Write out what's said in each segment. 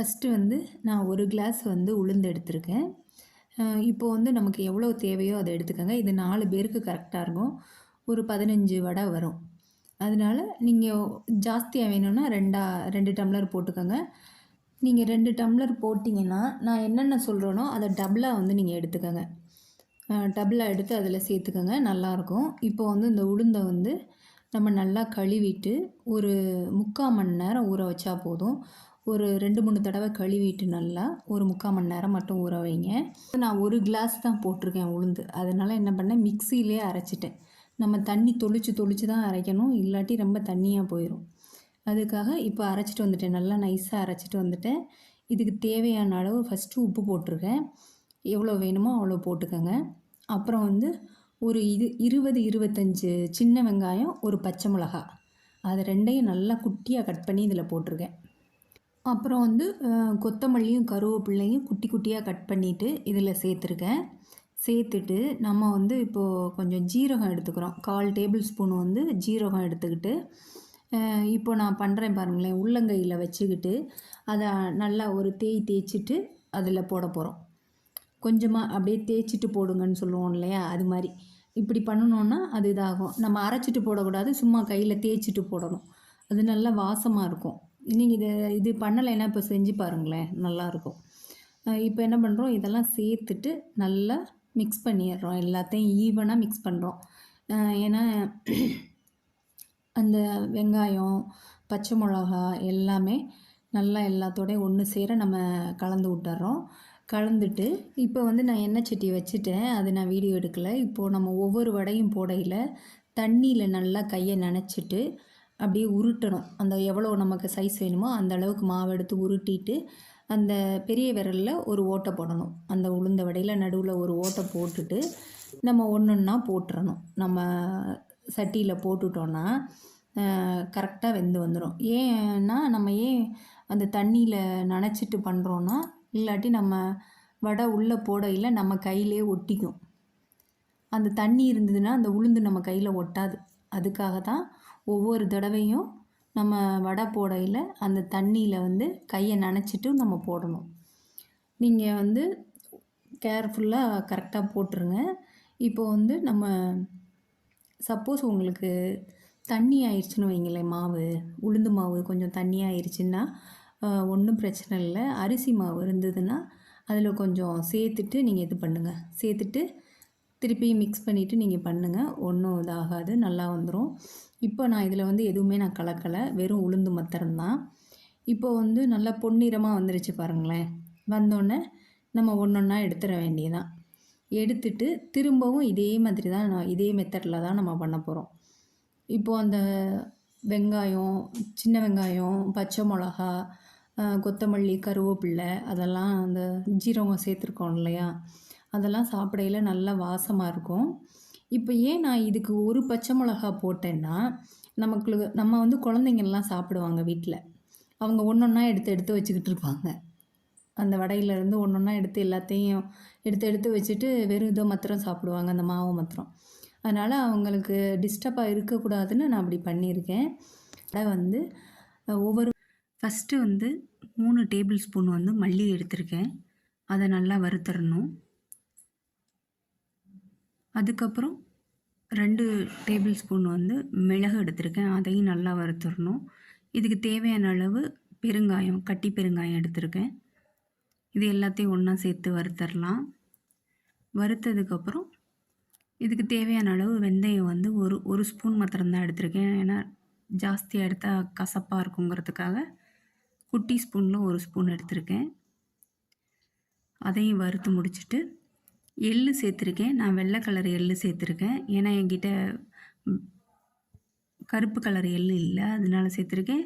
First வந்து நான் ஒரு கிளாஸ் வந்து உளுந்து எடுத்திருக்கேன். இப்போது வந்து நமக்கு எவ்வளோ தேவையோ அதை எடுத்துக்கோங்க. இது நாலு பேருக்கு கரெக்டாக இருக்கும். ஒரு பதினஞ்சு வடை வரும். அதனால நீங்கள் ஜாஸ்தியாக வேணும்னா ரெண்டா ரெண்டு டம்ளர் போட்டுக்கோங்க. நீங்கள் ரெண்டு டம்ளர் போட்டிங்கன்னா நான் என்னென்ன சொல்கிறேனோ அதை டபுளாக வந்து நீங்கள் எடுத்துக்கோங்க. டபுளாக எடுத்து அதில் சேர்த்துக்கோங்க. நல்லாயிருக்கும். இப்போ வந்து இந்த உளுந்தை வந்து நம்ம நல்லா கழுவிட்டு ஒரு முக்கால் மணி நேரம் ஊற வச்சா போதும். ஒரு ரெண்டு மூணு தடவை கழுவிட்டு நல்லா ஒரு முக்கால் மணி நேரம் மட்டும் ஊற வைங்க. நான் ஒரு கிளாஸ் தான் போட்டிருக்கேன் உளுந்து. அதனால் என்ன பண்ணேன்? மிக்சியிலே அரைச்சிட்டேன். நம்ம தண்ணி தொளிச்சு தொளிச்சு தான் அரைக்கணும். இல்லாட்டி ரொம்ப தண்ணியாக போயிடும் அதுக்காக இப்போ அரைச்சிட்டு வந்துட்டேன். நல்லா நைஸாக அரைச்சிட்டு வந்துட்டேன். இதுக்கு தேவையான அளவு ஃபஸ்ட்டு உப்பு போட்டிருக்கேன். எவ்வளோ வேணுமோ அவ்வளோ போட்டுக்கோங்க. அப்புறம் வந்து ஒரு இது இருபது இருபத்தஞ்சு சின்ன வெங்காயம் ஒரு பச்சை மிளகா அது ரெண்டையும் நல்லா குட்டியாக கட் பண்ணி இதில் போட்டிருக்கேன். அப்புறம் வந்து கொத்தமல்லியும் கருவேப்பிள்ளையும் குட்டி குட்டியாக கட் பண்ணிவிட்டு இதில் சேர்த்துருக்கேன். சேர்த்துட்டு நம்ம வந்து இப்போது கொஞ்சம் ஜீரகம் எடுத்துக்கிறோம். கால் டேபிள் ஸ்பூன் வந்து ஜீரகம் எடுத்துக்கிட்டு இப்போ நான் பண்ணுறேன் பாருங்களேன். உள்ளங்கையில் வச்சுக்கிட்டு அதை நல்லா ஒரு தேய் தேய்ச்சிட்டு அதில் போட போகிறோம் கொஞ்சமாக அப்படியே தேய்ச்சிட்டு போடுங்கன்னு சொல்லுவோம் இல்லையா? அது மாதிரி. இப்படி பண்ணணுன்னா அது இதாகும். நம்ம அரைச்சிட்டு போடக்கூடாது. சும்மா கையில் தேய்ச்சிட்டு போடணும். அது நல்லா வாசமாக இருக்கும். நீங்கள் இதை இது பண்ணலைன்னா இப்போ செஞ்சு பாருங்களேன். நல்லாயிருக்கும் இப்போ என்ன பண்ணுறோம் இதெல்லாம் சேர்த்துட்டு நல்லா மிக்ஸ் பண்ணிடுறோம். எல்லாத்தையும் ஈவனாக மிக்ஸ் பண்ணுறோம் ஏன்னா அந்த வெங்காயம் பச்சை மிளகா எல்லாமே நல்லா எல்லாத்தோடையும் ஒன்று சேர நம்ம கலந்து விட்டுறோம். கலந்துட்டு இப்போ வந்து நான் எண்ணெய் சட்டி வச்சுட்டேன். அது நான் வீடியோ எடுக்கலை. இப்போது நம்ம ஒவ்வொரு வடையும் போடையில் தண்ணியில் நல்லா கையை நனைச்சிட்டு அப்படியே உருட்டணும். அந்த எவ்வளோ நமக்கு சைஸ் வேணுமோ அந்த அளவுக்கு மாவு எடுத்து உருட்டிட்டு அந்த பெரிய விரலில் ஒரு ஓட்டை போடணும். அந்த உளுந்த வடையில் நடுவில் ஒரு ஓட்டை போட்டுட்டு நம்ம ஒன்று ஒன்றா போட்டுறணும். நம்ம சட்டியில் போட்டுட்டோன்னா கரெக்டாக வெந்து வந்துடும் ஏன்னா நம்ம ஏன் அந்த தண்ணியில் நனைச்சிட்டு பண்ணுறோன்னா இல்லாட்டி நம்ம வடை உள்ளே போடையில் நம்ம கையிலே ஒட்டிக்கும். அந்த தண்ணி இருந்ததுன்னா அந்த உளுந்து நம்ம கையில் ஒட்டாது. அதுக்காக தான் ஒவ்வொரு தடவையும் நம்ம வடை போடையில் அந்த தண்ணியில் வந்து கையை நனைச்சிட்டு நம்ம போடணும். நீங்கள் வந்து கேர்ஃபுல்லாக கரெக்டாக போட்டுருங்க. இப்போ வந்து நம்ம சப்போஸ் உங்களுக்கு தண்ணி ஆயிடுச்சுன்னு வைங்களேன் மாவு உளுந்து மாவு கொஞ்சம் தண்ணி ஆயிடுச்சுன்னா ஒன்றும் பிரச்சனை இல்லை. அரிசி மாவு இருந்ததுன்னா அதில் கொஞ்சம் சேர்த்துட்டு நீங்கள் இது பண்ணுங்கள் சேர்த்துட்டு திருப்பி மிக்ஸ் பண்ணிவிட்டு நீங்கள் பண்ணுங்கள் ஒன்றும் இதாகாது. நல்லா வந்துடும் இப்போ நான் இதில் வந்து எதுவுமே நான் கலக்கலை. வெறும் உளுந்து மாத்திரம்தான். இப்போ வந்து நல்லா பொன்னிறமாக வந்துருச்சு பாருங்களேன். வந்தோடனே நம்ம ஒன்று ஒன்றா எடுத்துட வேண்டியதான் எடுத்துட்டு திரும்பவும் இதே மாதிரி தான் நான் இதே மெத்தடில் தான் நம்ம பண்ண போகிறோம் இப்போது அந்த வெங்காயம் சின்ன வெங்காயம் பச்சை மிளகா கொத்தமல்லி கருவேப்பில்லை அதெல்லாம் அந்த ஜீரகம் சேர்த்துருக்கோம் இல்லையா? அதெல்லாம் சாப்பிடையில நல்லா வாசமாக இருக்கும். இப்போ ஏன் நான் இதுக்கு ஒரு பச்சை மிளகா போட்டேன்னா நமக்கு நம்ம வந்து குழந்தைங்கள்லாம் சாப்பிடுவாங்க வீட்டில் அவங்க ஒன்று ஒன்றா எடுத்து எடுத்து வச்சுக்கிட்டு இருப்பாங்க. அந்த வடையிலேருந்து ஒன்று ஒன்றா எடுத்து எல்லாத்தையும் எடுத்து எடுத்து வச்சுட்டு வெறும் இதோ மாத்திரம் சாப்பிடுவாங்க அந்த மாவு மாத்திரம். அதனால் அவங்களுக்கு டிஸ்டர்பாக இருக்கக்கூடாதுன்னு நான் அப்படி பண்ணியிருக்கேன். வடை வந்து ஒவ்வொரு ஃபஸ்ட்டு வந்து மூணு டேபிள் ஸ்பூன் வந்து மல்லி எடுத்திருக்கேன். அதை நல்லா வறுத்தரணும். அதுக்கப்புறம் ரெண்டு டேபிள் ஸ்பூன் வந்து மிளகு எடுத்திருக்கேன். அதையும் நல்லா வறுத்துடணும். இதுக்கு தேவையான அளவு பெருங்காயம் கட்டி பெருங்காயம் எடுத்திருக்கேன். இது எல்லாத்தையும் ஒன்றா சேர்த்து வறுத்தரலாம். வறுத்ததுக்கப்புறம் இதுக்கு தேவையான அளவு வெந்தயம் வந்து ஒரு ஒரு ஸ்பூன் மாத்திரம்தான் எடுத்திருக்கேன். ஏன்னா ஜாஸ்தியாக எடுத்தால் கசப்பாக இருக்குங்கிறதுக்காக குட்டி ஸ்பூனில் ஒரு ஸ்பூன் எடுத்திருக்கேன். அதையும் வறுத்து முடிச்சுட்டு எள்ளு சேர்த்துருக்கேன். நான் வெள்ளை கலர் எள்ளு சேர்த்துருக்கேன். ஏன்னா என்கிட்ட கருப்பு கலர் எள்ளு இல்லை. அதனால சேர்த்துருக்கேன்.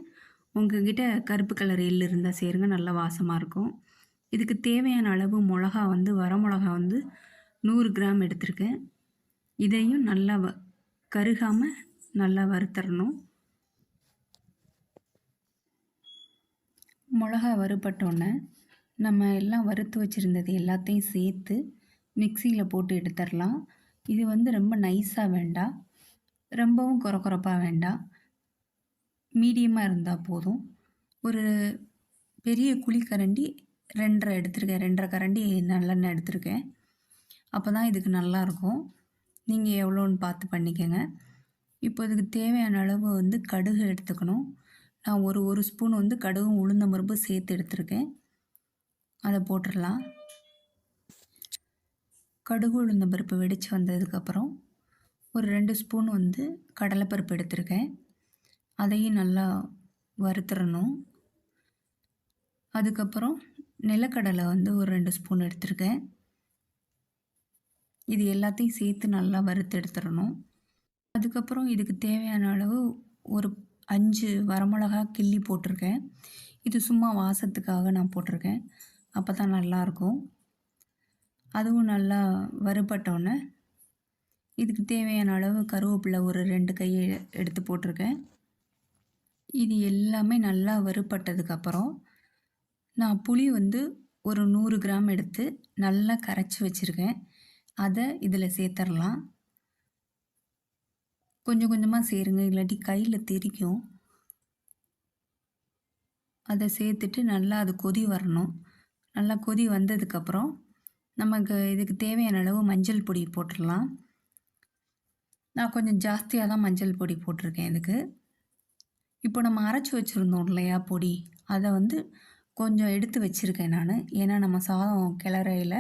உங்ககிட்ட கருப்பு கலர் எள்ளு இருந்தால் சேருங்க. நல்லா வாசமாக இருக்கும். இதுக்கு தேவையான அளவு மிளகா வந்து வர மிளகா வந்து நூறு கிராம் எடுத்திருக்கேன். இதையும் நல்லா வ கருகாமல் நல்லா வறுத்தரணும். மிளகா வறுபட்டோன்னே நம்ம எல்லாம் வறுத்து வச்சுருந்தது எல்லாத்தையும் சேர்த்து மிக்சியில் போட்டு எடுத்துடலாம் இது வந்து ரொம்ப நைஸாக வேண்டாம் ரொம்பவும் கொர கொரப்பாக வேண்டாம் மீடியமாக இருந்தால் போதும். ஒரு பெரிய குழிக்கரண்டி ரெண்டரை எடுத்திருக்கேன். ரெண்டரை கரண்டி நல்லெண்ணெய் எடுத்திருக்கேன். அப்போ தான் இதுக்கு நல்லாயிருக்கும் நீங்கள் எவ்வளோன்னு பார்த்து பண்ணிக்கோங்க. இப்போ இதுக்கு தேவையான அளவு வந்து கடுகு எடுத்துக்கணும். நான் ஒரு ஒரு ஸ்பூன் வந்து கடுகும் உளுந்த பருப்பு சேர்த்து எடுத்திருக்கேன். அதை போட்டுடலாம் கடுகு உளுந்த பருப்பு வெடித்து வந்ததுக்கப்புறம் ஒரு ரெண்டு ஸ்பூன் வந்து கடலைப்பருப்பு எடுத்திருக்கேன். அதையும் நல்லா வறுத்துடணும் அதுக்கப்புறம் நிலக்கடலை வந்து ஒரு ரெண்டு ஸ்பூன் எடுத்திருக்கேன். இது எல்லாத்தையும் சேர்த்து நல்லா வறுத்து எடுத்துடணும் அதுக்கப்புறம் இதுக்கு தேவையான அளவு ஒரு அஞ்சு வரமிளகா கிள்ளி போட்டிருக்கேன். இது சும்மா வாசத்துக்காக நான் போட்டிருக்கேன். அப்போ தான் நல்லாயிருக்கும். அதுவும் நல்லா வறுபட்டோன்னே இதுக்கு தேவையான அளவு கருவேப்பிலை ஒரு ரெண்டு கையை எடுத்து போட்டிருக்கேன். இது எல்லாமே நல்லா வறுபட்டதுக்கப்புறம் நான் புளி வந்து ஒரு நூறு கிராம் எடுத்து நல்லா கரைச்சி வச்சுருக்கேன். அதை இதில் சேர்த்துடலாம் கொஞ்சம் கொஞ்சமாக சேருங்க இல்லாட்டி கையில் தெரிக்கும். அதை சேர்த்துட்டு நல்லா அது கொதி வரணும். நல்லா கொதி வந்ததுக்கப்புறம் நமக்கு இதுக்கு தேவையான அளவு மஞ்சள் பொடி போட்டுடலாம். நான் கொஞ்சம் ஜாஸ்தியாக தான் மஞ்சள் பொடி போட்டிருக்கேன் இதுக்கு. இப்போ நம்ம அரைச்சி வச்சுருந்தோம் இல்லையா பொடி? அதை வந்து கொஞ்சம் எடுத்து வச்சுருக்கேன் நான். ஏன்னா நம்ம சாதம் கிளறையில்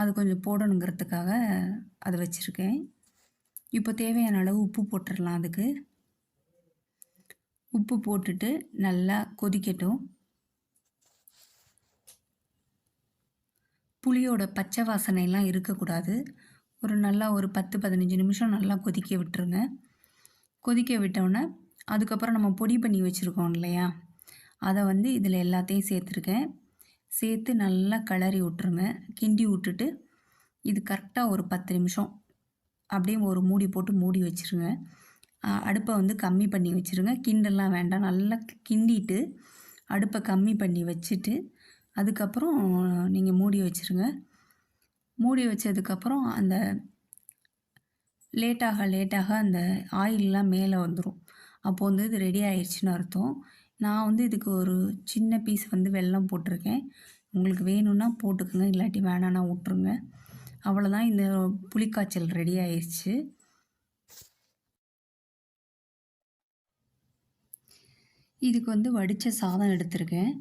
அது கொஞ்சம் போடணுங்கிறதுக்காக அதை வச்சுருக்கேன். இப்போ தேவையான அளவு உப்பு போட்டுடலாம் அதுக்கு. உப்பு போட்டுட்டு நல்லா கொதிக்கட்டும். புளியோட பச்சை வாசனைலாம் இருக்கக்கூடாது. ஒரு நல்லா ஒரு பத்து பதினஞ்சு நிமிஷம் நல்லா கொதிக்க விட்டுருங்க. கொதிக்க விட்டோன்னே அதுக்கப்புறம் நம்ம பொடி பண்ணி வச்சுருக்கோம் இல்லையா? அதை வந்து இதில் எல்லாத்தையும் சேர்த்துருக்கேன். சேர்த்து நல்லா கிளறி விட்ருங்க கிண்டி விட்டுட்டு இது கரெக்டாக ஒரு பத்து நிமிஷம் அப்படியே ஒரு மூடி போட்டு மூடி வச்சுருங்க. அடுப்பை வந்து கம்மி பண்ணி வச்சுருங்க. கிண்டெல்லாம் வேண்டாம். நல்லா கிண்டிட்டு அடுப்பை கம்மி பண்ணி வச்சுட்டு அதுக்கப்புறம் நீங்கள் மூடி வச்சுருங்க. மூடி வச்சதுக்கப்புறம் அந்த லேட்டாக லேட்டாக அந்த ஆயிலெலாம் மேலே வந்துடும் அப்போது வந்து இது ரெடி ஆயிடுச்சுன்னு அர்த்தம். நான் வந்து இதுக்கு ஒரு சின்ன பீஸ் வந்து வெல்லம் போட்டிருக்கேன். உங்களுக்கு வேணும்னா போட்டுக்கோங்க இல்லாட்டி வேணான்னா விட்ருங்க அவ்வளோதான் இந்த புளிக்காய்ச்சல் ரெடி ஆயிடுச்சு இதுக்கு வந்து வடித்த சாதம் எடுத்திருக்கேன்.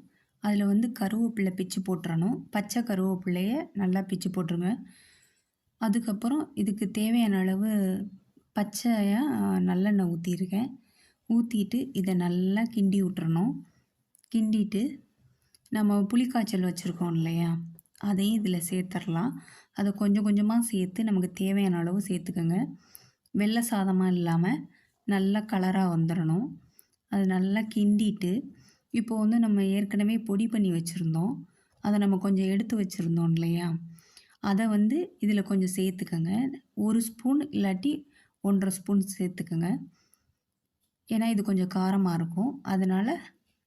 அதில் வந்து கருவேப்பிலை பிச்சு போட்டுறணும். பச்சை கருவேப்பிலையை நல்லா பிச்சு போட்டுருங்க. அதுக்கப்புறம் இதுக்கு தேவையான அளவு பச்சையாக நல்லெண்ணெய் ஊற்றிருக்கேன் ஊற்றிட்டு இதை நல்லா கிண்டி விட்டுறணும். கிண்டிட்டு நம்ம புளிக்காய்ச்சல் வச்சுருக்கோம் இல்லையா? அதையும் இதில் சேர்த்துடலாம் அதை கொஞ்சம் கொஞ்சமாக சேர்த்து நமக்கு தேவையான அளவு சேர்த்துக்கோங்க. வெள்ளை சாதமாக இல்லாமல் நல்லா கலராக வந்துடணும் அது நல்லா கிண்டிட்டு இப்போ வந்து நம்ம ஏற்கனவே பொடி பண்ணி வச்சுருந்தோம். அதை நம்ம கொஞ்சம் எடுத்து வச்சுருந்தோம் இல்லையா? அதை வந்து இதில் கொஞ்சம் சேர்த்துக்கோங்க. ஒரு ஸ்பூன் இல்லாட்டி ஒன்றரை ஸ்பூன் சேர்த்துக்கோங்க. ஏன்னா இது கொஞ்சம் காரமாக இருக்கும். அதனால்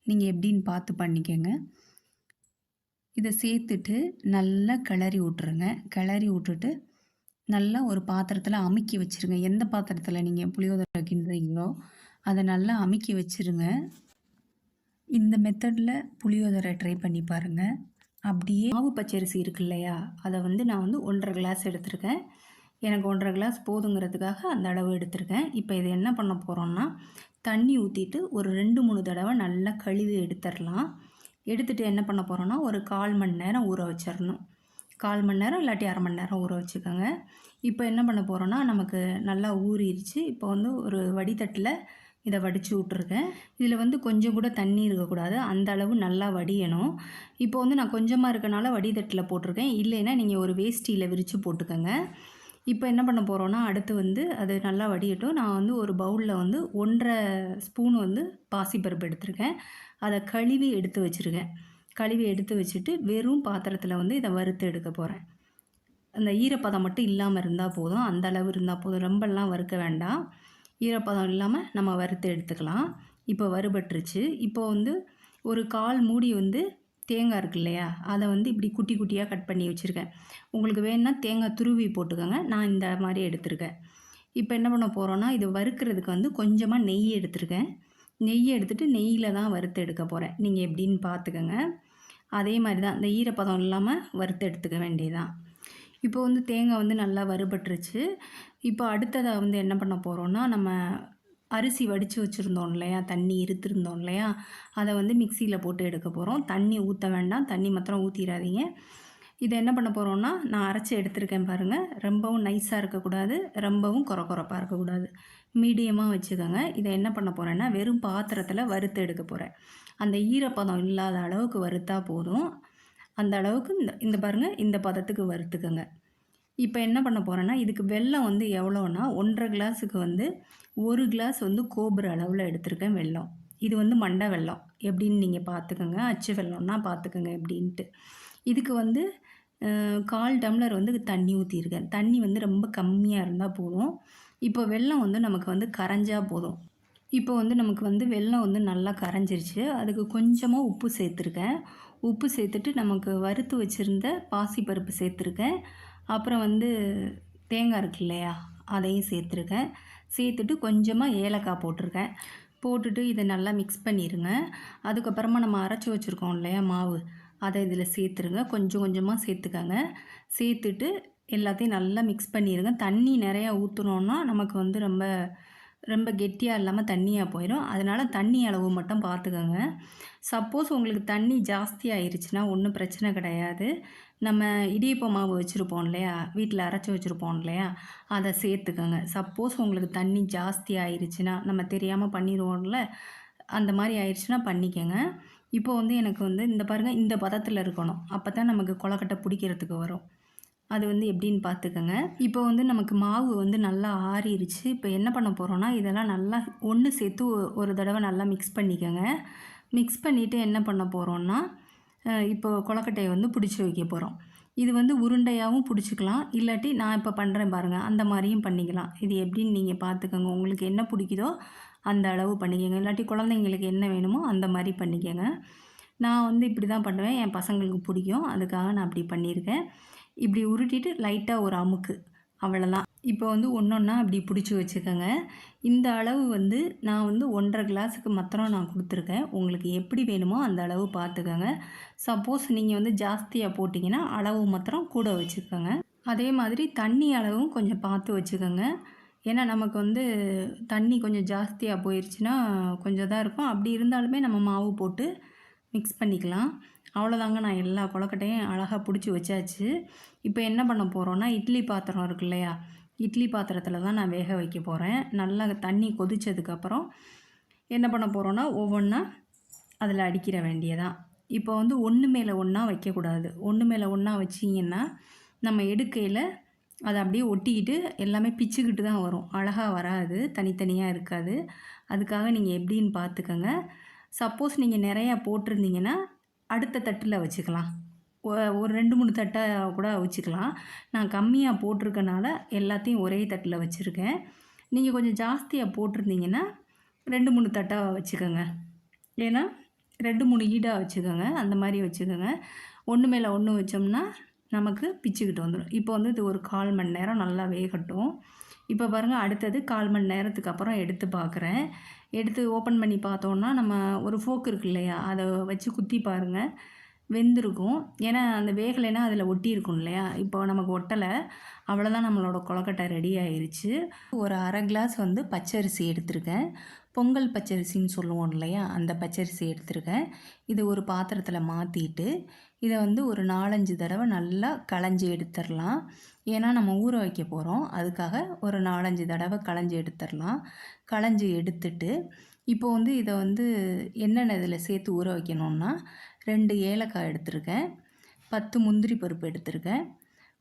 நீங்கள் எப்படின்னு பார்த்து பண்ணிக்கோங்க. இதை சேர்த்துட்டு நல்லா கிளறி விட்ருங்க கிளறி விட்டுட்டு நல்லா ஒரு பாத்திரத்தில் அமுக்கி வச்சுருங்க. எந்த பாத்திரத்தில் நீங்கள் புளியோதரை கிண்டுறீங்களோ அதை நல்லா அமுக்கி வச்சுருங்க. இந்த மெத்தடில் புளியோதரை ட்ரை பண்ணி பாருங்கள் அப்படியே மாவு பச்சரிசி இருக்கு இல்லையா? அதை வந்து நான் வந்து ஒன்றரை கிளாஸ் எடுத்திருக்கேன். எனக்கு ஒன்றரை கிளாஸ் போதுங்கிறதுக்காக அந்த அளவு எடுத்திருக்கேன். இப்போ இதை என்ன பண்ண போகிறோன்னா தண்ணி ஊற்றிட்டு ஒரு ரெண்டு மூணு தடவை நல்லா கழுவி எடுத்துடலாம். எடுத்துகிட்டு என்ன பண்ண போகிறோன்னா ஒரு கால் மணி நேரம் ஊற வச்சிடணும். கால் மணி நேரம் இல்லாட்டி அரை மணி நேரம் ஊற வச்சுக்கோங்க. இப்போ என்ன பண்ண போகிறோன்னா நமக்கு நல்லா ஊறிடுச்சு. இப்போ வந்து ஒரு வடித்தட்டில் இதை வடித்து விட்ருக்கேன் இதில் வந்து கொஞ்சம் கூட தண்ணி இருக்கக்கூடாது. அந்த அளவு நல்லா வடியணும். இப்போ வந்து நான் கொஞ்சமாக இருக்கனால வடிதட்டில் போட்டிருக்கேன். இல்லைன்னா நீங்கள் ஒரு வேஷ்டியில் விரித்து போட்டுக்கோங்க. இப்போ என்ன பண்ண போகிறோன்னா அடுத்து வந்து அது நல்லா வடியட்டும். நான் வந்து ஒரு பவுலில் வந்து ஒன்றரை ஸ்பூன் வந்து பாசிப்பருப்பு எடுத்திருக்கேன். அதை கழுவி எடுத்து வச்சுருக்கேன். கழுவி எடுத்து வச்சுட்டு வெறும் பாத்திரத்தில் வந்து இதை வறுத்து எடுக்க போகிறேன் அந்த ஈரப்பதம் மட்டும் இல்லாமல் இருந்தால் போதும். அந்த அளவு இருந்தால் போதும். ரொம்பலாம் வறுக்க வேண்டாம். ஈரப்பதம் இல்லாமல் நம்ம வறுத்து எடுத்துக்கலாம். இப்போ வறுபட்டுருச்சு. இப்போ வந்து ஒரு கால் மூடி வந்து தேங்காய் இருக்கு இல்லையா? அதை வந்து இப்படி குட்டி குட்டியாக கட் பண்ணி வச்சுருக்கேன். உங்களுக்கு வேணுன்னா தேங்காய் துருவி போட்டுக்கோங்க. நான் இந்த மாதிரி எடுத்திருக்கேன். இப்போ என்ன பண்ண போகிறோன்னா இது வறுக்கிறதுக்கு வந்து கொஞ்சமாக நெய் எடுத்திருக்கேன். நெய் எடுத்துகிட்டு நெய்யில் தான் வறுத்து எடுக்க போகிறேன் நீங்கள் எப்படின்னு பார்த்துக்கோங்க அதே மாதிரி தான். இந்த ஈரப்பதம் இல்லாமல் வறுத்து எடுத்துக்க வேண்டியதான் இப்போ வந்து தேங்காய் வந்து நல்லா வறுபட்டுருச்சு. இப்போ அடுத்ததாக வந்து என்ன பண்ண போகிறோன்னா நம்ம அரிசி வடித்து வச்சுருந்தோம் இல்லையா? தண்ணி இருத்திருந்தோம் இல்லையா? அதை வந்து மிக்சியில் போட்டு எடுக்க போகிறோம் தண்ணி ஊற்ற வேண்டாம். தண்ணி மாத்திரம் ஊற்றிடாதீங்க இதை என்ன பண்ண போகிறோன்னா நான் அரைச்சி எடுத்திருக்கேன் பாருங்கள் ரொம்பவும் நைஸாக இருக்கக்கூடாது. ரொம்பவும் குறை குறைப்பாக இருக்கக்கூடாது. மீடியமாக வச்சுக்கோங்க. இதை என்ன பண்ண போகிறேன்னா வெறும் பாத்திரத்தில் வறுத்து எடுக்க போகிறேன் அந்த ஈரப்பதம் இல்லாத அளவுக்கு வறுத்தா போதும். அந்த அளவுக்கு இந்த இந்த பாருங்கள் இந்த பதத்துக்கு வறுத்துக்கோங்க. இப்போ என்ன பண்ண போகிறேன்னா இதுக்கு வெல்லம் வந்து எவ்வளோன்னா ஒன்றரை கிளாஸுக்கு வந்து ஒரு கிளாஸ் வந்து கோபுர அளவில் எடுத்திருக்கேன் வெல்லம். இது வந்து மண்டை வெல்லம். எப்படின்னு நீங்கள் பார்த்துக்கோங்க அச்சு வெல்லம்னா பார்த்துக்கோங்க எப்படின்ட்டு. இதுக்கு வந்து கால் டம்ளர் வந்து தண்ணி ஊற்றிருக்கேன் தண்ணி வந்து ரொம்ப கம்மியாக இருந்தால் போதும். இப்போ வெள்ளம் வந்து நமக்கு வந்து கரைஞ்சா போதும். இப்போ வந்து நமக்கு வந்து வெல்லம் வந்து நல்லா கரைஞ்சிருச்சு. அதுக்கு கொஞ்சமாக உப்பு சேர்த்துருக்கேன். உப்பு சேர்த்துட்டு நமக்கு வறுத்து வச்சுருந்த பாசிப்பருப்பு சேர்த்துருக்கேன். அப்புறம் வந்து தேங்காய் இருக்கு இல்லையா அதையும் சேர்த்துருக்கேன். சேர்த்துட்டு கொஞ்சமாக ஏலக்காய் போட்டிருக்கேன். போட்டுட்டு இதை நல்லா மிக்ஸ் பண்ணிடுங்க அதுக்கப்புறமா நம்ம அரைச்சி வச்சுருக்கோம் இல்லையா மாவு. அதை இதில் சேர்த்துருங்க. கொஞ்சம் கொஞ்சமாக சேர்த்துக்கங்க. சேர்த்துட்டு எல்லாத்தையும் நல்லா மிக்ஸ் பண்ணிடுங்க தண்ணி நிறையா ஊற்றுனோன்னா நமக்கு வந்து ரொம்ப ரொம்ப கெட்டியாக இல்லாமல் தண்ணியாக போயிடும் அதனால் தண்ணி அளவு மட்டும் பார்த்துக்கோங்க சப்போஸ் உங்களுக்கு தண்ணி ஜாஸ்தி ஆயிடுச்சுன்னா ஒன்றும் பிரச்சனை கிடையாது. நம்ம இடியப்ப மாவு வச்சுருப்போம் இல்லையா? வீட்டில் அரைச்சி வச்சுருப்போம் இல்லையா? அதை சேர்த்துக்கோங்க. சப்போஸ் உங்களுக்கு தண்ணி ஜாஸ்தி ஆயிடுச்சுன்னா நம்ம தெரியாமல் பண்ணிடுவோம்ல அந்த மாதிரி ஆயிடுச்சுன்னா பண்ணிக்கோங்க. இப்போ வந்து எனக்கு வந்து இந்த பாருங்கள் இந்த பதத்தில் இருக்கணும். அப்போ தான் நமக்கு கொலக்கட்டை பிடிக்கிறதுக்கு வரும். அது வந்து எப்படின்னு பார்த்துக்கோங்க. இப்போ வந்து நமக்கு மாவு வந்து நல்லா ஆறிடுச்சு இப்போ என்ன பண்ண போகிறோன்னா இதெல்லாம் நல்லா ஒன்று சேர்த்து ஒரு தடவை நல்லா மிக்ஸ் பண்ணிக்கோங்க. மிக்ஸ் பண்ணிவிட்டு என்ன பண்ண போகிறோன்னா இப்போ கொலக்கட்டையை வந்து பிடிச்சி வைக்க போகிறோம் இது வந்து உருண்டையாகவும் பிடிச்சிக்கலாம். இல்லாட்டி நான் இப்போ பண்ணுறேன் பாருங்கள் அந்த மாதிரியும் பண்ணிக்கலாம். இது எப்படின்னு நீங்கள் பார்த்துக்கோங்க. உங்களுக்கு என்ன பிடிக்குதோ அந்த அளவு பண்ணிக்கோங்க. இல்லாட்டி குழந்தைங்களுக்கு என்ன வேணுமோ அந்த மாதிரி பண்ணிக்கோங்க. நான் வந்து இப்படி தான் பண்ணுவேன். என் பசங்களுக்கு பிடிக்கும். அதுக்காக நான் அப்படி பண்ணியிருக்கேன். இப்படி உருட்டிட்டு லைட்டாக ஒரு அமுக்கு. அவ்வளோதான் இப்போ வந்து ஒன்றொன்னா அப்படி பிடிச்சி வச்சுக்கோங்க. இந்த அளவு வந்து நான் வந்து ஒன்றரை கிளாஸுக்கு மாத்திரம் நான் கொடுத்துருக்கேன். உங்களுக்கு எப்படி வேணுமோ அந்த அளவு பார்த்துக்கோங்க. சப்போஸ் நீங்கள் வந்து ஜாஸ்தியாக போட்டிங்கன்னா அளவு மாத்திரம் கூட வச்சுக்கோங்க. அதே மாதிரி தண்ணி அளவும் கொஞ்சம் பார்த்து வச்சுக்கோங்க. ஏன்னா நமக்கு வந்து தண்ணி கொஞ்சம் ஜாஸ்தியாக போயிடுச்சுன்னா கொஞ்சம் தான் இருக்கும். அப்படி இருந்தாலுமே நம்ம மாவு போட்டு மிக்ஸ் பண்ணிக்கலாம். அவ்வளோதாங்க நான் எல்லா கொலக்கட்டையும் அழகாக பிடிச்சி வச்சாச்சு. இப்போ என்ன பண்ண போகிறோன்னா இட்லி பாத்திரம் இருக்கு இல்லையா? இட்லி பாத்திரத்தில் தான் நான் வேக வைக்க போகிறேன் நல்லா தண்ணி கொதிச்சதுக்கப்புறம் என்ன பண்ண போகிறோன்னா ஒவ்வொன்றா அதில் அடிக்கிற வேண்டியதான் இப்போ வந்து ஒன்று மேலே ஒன்றா வைக்கக்கூடாது. ஒன்று மேலே ஒன்றா வச்சிங்கன்னா நம்ம எடுக்கையில் அதை அப்படியே ஒட்டிக்கிட்டு எல்லாமே பிச்சுக்கிட்டு தான் வரும். அழகாக வராது. தனித்தனியாக இருக்காது. அதுக்காக நீங்கள் எப்படின்னு பார்த்துக்கோங்க. சப்போஸ் நீங்கள் நிறையா போட்டிருந்தீங்கன்னா அடுத்த தட்டில் வச்சுக்கலாம். ஒரு ரெண்டு மூணு தட்டை கூட வச்சுக்கலாம். நான் கம்மியாக போட்டிருக்கனால எல்லாத்தையும் ஒரே தட்டில் வச்சுருக்கேன். நீங்கள் கொஞ்சம் ஜாஸ்தியாக போட்டிருந்தீங்கன்னா ரெண்டு மூணு தட்டாக வச்சுக்கோங்க. ஏன்னா ரெண்டு மூணு ஈடாக வச்சுக்கோங்க. அந்த மாதிரி வச்சுக்கோங்க. ஒன்று மேலே ஒன்று வச்சோம்னா நமக்கு பிச்சுக்கிட்டு வந்துடும் இப்போ வந்து இது ஒரு கால் மணி நேரம் நல்லா வேகட்டும். இப்போ பாருங்கள் அடுத்தது கால் மணி நேரத்துக்கு அப்புறம் எடுத்து பார்க்குறேன் எடுத்து ஓப்பன் பண்ணி பார்த்தோன்னா நம்ம ஒரு ஃபோக் இருக்கு இல்லையா? அதை வச்சு குத்தி பாருங்கள் வெந்திருக்கும். ஏன்னா அந்த வேகலைன்னா அதில் ஒட்டி இருக்கும் இல்லையா? இப்போ நமக்கு ஒட்டலை. அவ்வளோதான் நம்மளோட கொலக்கட்டை ரெடி ஆயிடுச்சு ஒரு அரை கிளாஸ் வந்து பச்சரிசி எடுத்திருக்கேன். பொங்கல் பச்சரிசின்னு சொல்லுவோம் இல்லையா? அந்த பச்சரிசி எடுத்திருக்கேன். இது ஒரு பாத்திரத்தில் மாற்றிட்டு இதை வந்து ஒரு நாலஞ்சு தடவை நல்லா களைஞ்சி எடுத்துடலாம் ஏன்னா நம்ம ஊற வைக்க போகிறோம் அதுக்காக ஒரு நாலஞ்சு தடவை களைஞ்சி எடுத்துடலாம் களைஞ்சி எடுத்துட்டு இப்போ வந்து இதை வந்து என்னென்ன இதில் சேர்த்து ஊற வைக்கணும்னா ரெண்டு ஏலக்காய் எடுத்திருக்கேன் பத்து முந்திரி பருப்பு எடுத்திருக்கேன்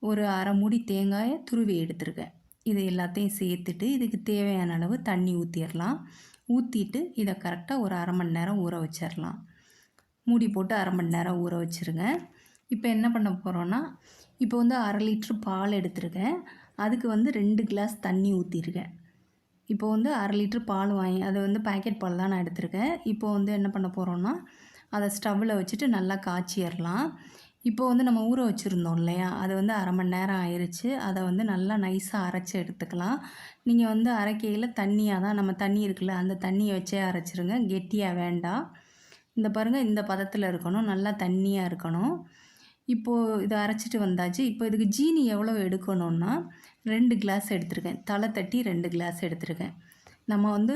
ஒரு அரை மூடி தேங்காயை துருவி எடுத்திருக்கேன். இது எல்லாத்தையும் சேர்த்துட்டு இதுக்கு தேவையான அளவு தண்ணி ஊற்றிடலாம் ஊற்றிட்டு இதை கரெக்டாக ஒரு அரை மணி நேரம் ஊற வச்சிடலாம். மூடி போட்டு அரை மணி நேரம் ஊற வச்சுருங்க. இப்போ என்ன பண்ண போகிறோன்னா இப்போ வந்து அரை லிட்ரு பால் எடுத்திருக்கேன். அதுக்கு வந்து ரெண்டு கிளாஸ் தண்ணி ஊற்றிருக்கேன் இப்போ வந்து அரை லிட்ரு பால் வாங்கி அது வந்து பாக்கெட் பால் தான் நான் எடுத்திருக்கேன். இப்போ வந்து என்ன பண்ண போகிறோன்னா அதை ஸ்டவ்வில் வச்சுட்டு நல்லா காய்ச்சிடலாம் இப்போ வந்து நம்ம ஊற வச்சுருந்தோம் இல்லையா? அது வந்து அரை மணி நேரம் ஆயிடுச்சு அதை வந்து நல்லா நைஸாக அரைச்சி எடுத்துக்கலாம். நீங்கள் வந்து அரைக்கையில் தண்ணியாக தான் நம்ம தண்ணி இருக்குல்ல அந்த தண்ணியை வச்சே அரைச்சிருங்க. கெட்டியாக வேண்டாம். இந்த பாருங்கள் இந்த பதத்தில் இருக்கணும். நல்லா தண்ணியாக இருக்கணும். இப்போது இதை அரைச்சிட்டு வந்தாச்சு. இப்போ இதுக்கு ஜீனி எவ்வளோ எடுக்கணும்னா ரெண்டு கிளாஸ் எடுத்திருக்கேன். தலை தட்டி ரெண்டு கிளாஸ் எடுத்திருக்கேன். நம்ம வந்து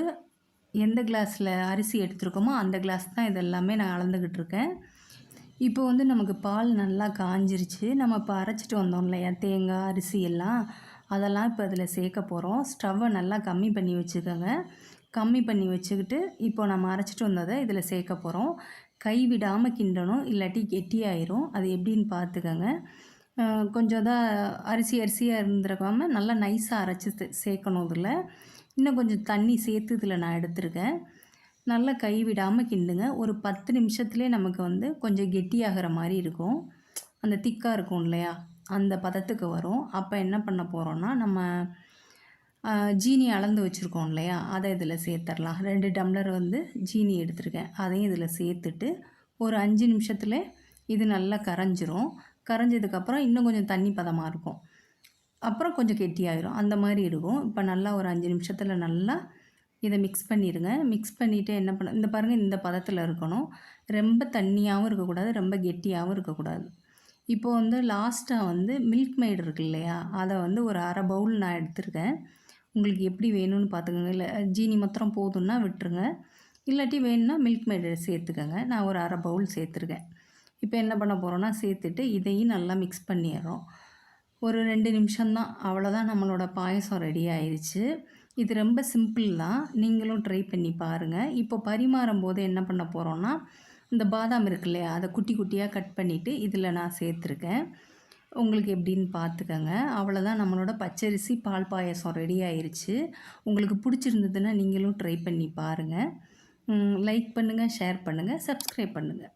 எந்த கிளாஸில் அரிசி எடுத்திருக்கோமோ அந்த கிளாஸ் தான் இதெல்லாமே நான் அளந்துக்கிட்டு இருக்கேன். இப்போ வந்து நமக்கு பால் நல்லா காஞ்சிருச்சு. நம்ம இப்போ அரைச்சிட்டு வந்தோம் இல்லையா? தேங்காய் அரிசி எல்லாம். அதெல்லாம் இப்போ அதில் சேர்க்க போகிறோம் ஸ்டவ்வை நல்லா கம்மி பண்ணி வச்சுக்கோங்க. கம்மி பண்ணி வச்சுக்கிட்டு இப்போ நம்ம அரைச்சிட்டு வந்ததை இதில் சேர்க்க போகிறோம். கை விடாமல் கிண்டணும் இல்லாட்டி கெட்டியாயிரும் அது எப்படின்னு பார்த்துக்கோங்க. கொஞ்சம் தான் அரிசி அரிசியாக இருந்துருக்காமல் நல்லா நைஸாக அரைச்சி சேர்க்கணும் இதில். இன்னும் கொஞ்சம் தண்ணி சேர்த்து இதில் நான் எடுத்திருக்கேன். நல்லா கை விடாமல் கிண்டுங்க. ஒரு பத்து நிமிஷத்துலேயே நமக்கு வந்து கொஞ்சம் கெட்டியாகிற மாதிரி இருக்கும். அந்த திக்காக இருக்கும் இல்லையா? அந்த பதத்துக்கு வரும். அப்போ என்ன பண்ண போகிறோன்னா நம்ம ஜீனி அளந்து வச்சுருக்கோம் இல்லையா? அதை இதில் சேர்த்துடலாம் ரெண்டு டம்ளர் வந்து ஜீனி எடுத்திருக்கேன். அதையும் இதில் சேர்த்துட்டு ஒரு அஞ்சு நிமிஷத்தில் இது நல்லா கரைஞ்சிரும். கரைஞ்சதுக்கப்புறம் இன்னும் கொஞ்சம் தண்ணி பதமாக இருக்கும். அப்புறம் கொஞ்சம் கெட்டியாயிரும். அந்த மாதிரி இருக்கும். இப்போ நல்லா ஒரு அஞ்சு நிமிஷத்தில் நல்லா இதை மிக்ஸ் பண்ணிடுங்க மிக்ஸ் பண்ணிவிட்டு என்ன பண்ண இந்த பாருங்கள் இந்த பதத்தில் இருக்கணும். ரொம்ப தண்ணியாகவும் இருக்கக்கூடாது. ரொம்ப கெட்டியாகவும் இருக்கக்கூடாது. இப்போ வந்து லாஸ்ட்டாக வந்து மில்க் மெய்டு இருக்கு இல்லையா? அதை வந்து ஒரு அரை பவுல் நான் எடுத்திருக்கேன். உங்களுக்கு எப்படி வேணும்னு பார்த்துக்கோங்க. இல்லை ஜீனி மாத்திரம் போதும்னா விட்டுருங்க. இல்லாட்டி வேணும்னா மில்க் மேட் சேர்த்துக்கோங்க. நான் ஒரு அரை பவுல் சேர்த்துருக்கேன். இப்போ என்ன பண்ண போகிறோன்னா சேர்த்துட்டு இதையும் நல்லா மிக்ஸ் பண்ணிடுறோம். ஒரு ரெண்டு நிமிஷம்தான் அவ்வளோதான் நம்மளோட பாயசம் ரெடி ஆயிடுச்சு இது ரொம்ப சிம்பிள் தான். நீங்களும் ட்ரை பண்ணி பாருங்கள் இப்போ பரிமாறும் போது என்ன பண்ண போகிறோன்னா இந்த பாதாம் இருக்கு இல்லையா அதை குட்டி குட்டியாக கட் பண்ணிவிட்டு இதில் நான் சேர்த்துருக்கேன். உங்களுக்கு எப்படின்னு பார்த்துக்கங்க. அவ்வளோதான் நம்மளோட பச்சரிசி பால் பாயசம் ரெடி ஆயிடுச்சு உங்களுக்கு பிடிச்சிருந்ததுன்னா நீங்களும் ட்ரை பண்ணி பாருங்கள் லைக் பண்ணுங்கள் ஷேர் பண்ணுங்கள் சப்ஸ்கிரைப் பண்ணுங்கள்